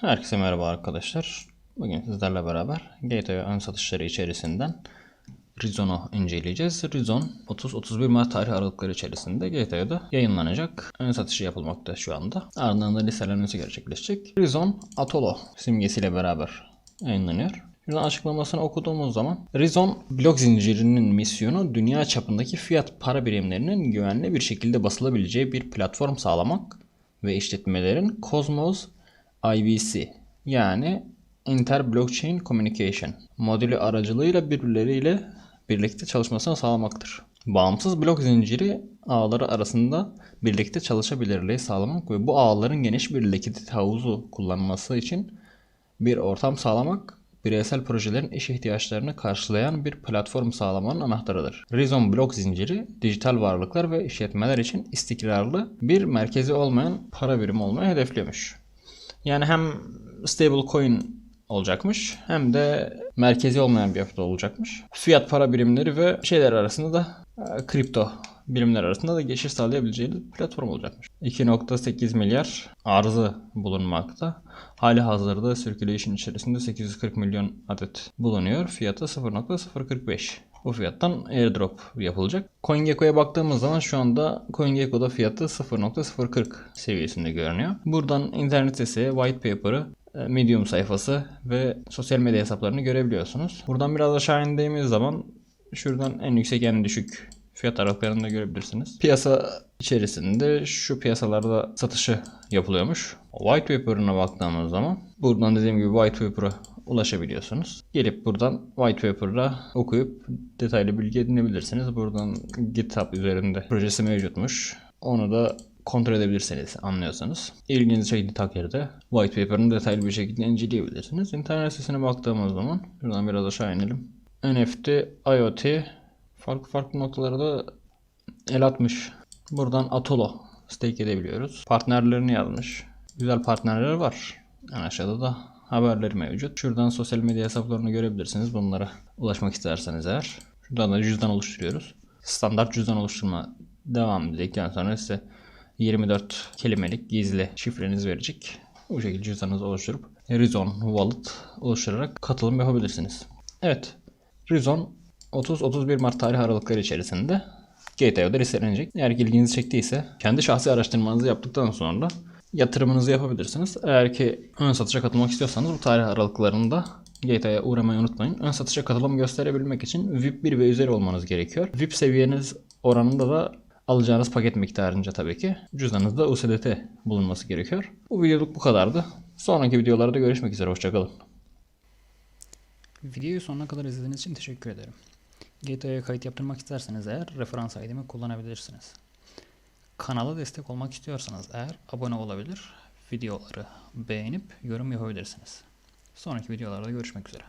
Herkese merhaba arkadaşlar. Bugün sizlerle beraber Gateway ön satışları içerisinden Rizon'u inceleyeceğiz. Rizon 30-31 Mart tarih aralıkları içerisinde Gateway'da yayınlanacak. Ön satışı yapılmakta şu anda. Ardından da listelenmesi gerçekleşecek. Rizon Atolo simgesiyle beraber yayınlanıyor. Şuradan açıklamasını okuduğumuz zaman Rizon blok zincirinin misyonu dünya çapındaki fiyat para birimlerinin güvenli bir şekilde basılabileceği bir platform sağlamak ve işletmelerin Cosmos IBC yani Inter Blockchain Communication modülü aracılığıyla birbirleriyle birlikte çalışmasını sağlamaktır. Bağımsız blok zinciri ağları arasında birlikte çalışabilirliği sağlamak ve bu ağların geniş bir likidite havuzu kullanması için bir ortam sağlamak bireysel projelerin iş ihtiyaçlarını karşılayan bir platform sağlamanın anahtarıdır. Rizon blok zinciri dijital varlıklar ve işletmeler için istikrarlı bir merkezi olmayan para birimi olmayı hedefliyormuş. Yani hem stable coin olacakmış hem de merkezi olmayan bir yapıda olacakmış. Fiyat para birimleri ve şeyler arasında da e, kripto birimler arasında da geçiş sağlayabileceği bir platform olacakmış. 2.8 milyar arzı bulunmakta. Hali hazırda circulation içerisinde 840 milyon adet bulunuyor. Fiyatı 0.045. Bu fiyattan airdrop yapılacak. CoinGecko'ya baktığımız zaman şu anda CoinGecko'da fiyatı 0.040 seviyesinde görünüyor. Buradan internet sitesi, white paper'ı, e, Medium sayfası ve sosyal medya hesaplarını görebiliyorsunuz. Buradan biraz aşağı indiğimiz zaman şuradan en yüksek en düşük fiyat aralıklarını da görebilirsiniz. Piyasa içerisinde şu piyasalarda satışı yapılıyormuş. White paper'ına baktığımız zaman buradan dediğim gibi white paper'a ulaşabiliyorsunuz. Gelip buradan white paper'da okuyup detaylı bilgi edinebilirsiniz. Buradan GitHub üzerinde projesi mevcutmuş. Onu da kontrol edebilirsiniz anlıyorsanız. İlginizi çektiği takdirde white paper'ını detaylı bir şekilde inceleyebilirsiniz. İnternet sitesine baktığımız zaman şuradan biraz aşağı inelim. NFT, IoT farklı farklı noktalara da el atmış. Buradan Atolo stake edebiliyoruz. Partnerlerini yazmış. Güzel partnerler var. En aşağıda da haberleri mevcut. Şuradan sosyal medya hesaplarını görebilirsiniz. Bunlara ulaşmak isterseniz eğer. Şuradan da cüzdan oluşturuyoruz. Standart cüzdan oluşturma devam dedikten sonra size 24 kelimelik gizli şifrenizi verecek. Bu şekilde cüzdanınızı oluşturup Rizon Wallet oluşturarak katılım yapabilirsiniz. Evet. Rizon 30-31 Mart tarih aralıkları içerisinde GTO'da listelenecek. Eğer ilginizi çektiyse kendi şahsi araştırmanızı yaptıktan sonra yatırımınızı yapabilirsiniz. Eğer ki ön satışa katılmak istiyorsanız bu tarih aralıklarında GTA'ya uğramayı unutmayın. Ön satışa katılım gösterebilmek için VIP 1 ve üzeri olmanız gerekiyor. VIP seviyeniz oranında da alacağınız paket miktarınca tabii ki cüzdanınızda USDT bulunması gerekiyor. Bu videoluk bu kadardı. Sonraki videolarda görüşmek üzere. Hoşçakalın. Videoyu sonuna kadar izlediğiniz için teşekkür ederim. GTA'ya kayıt yaptırmak isterseniz eğer referans ID'mi kullanabilirsiniz. Kanala destek olmak istiyorsanız eğer abone olabilir, videoları beğenip yorum yapabilirsiniz. Sonraki videolarda görüşmek üzere.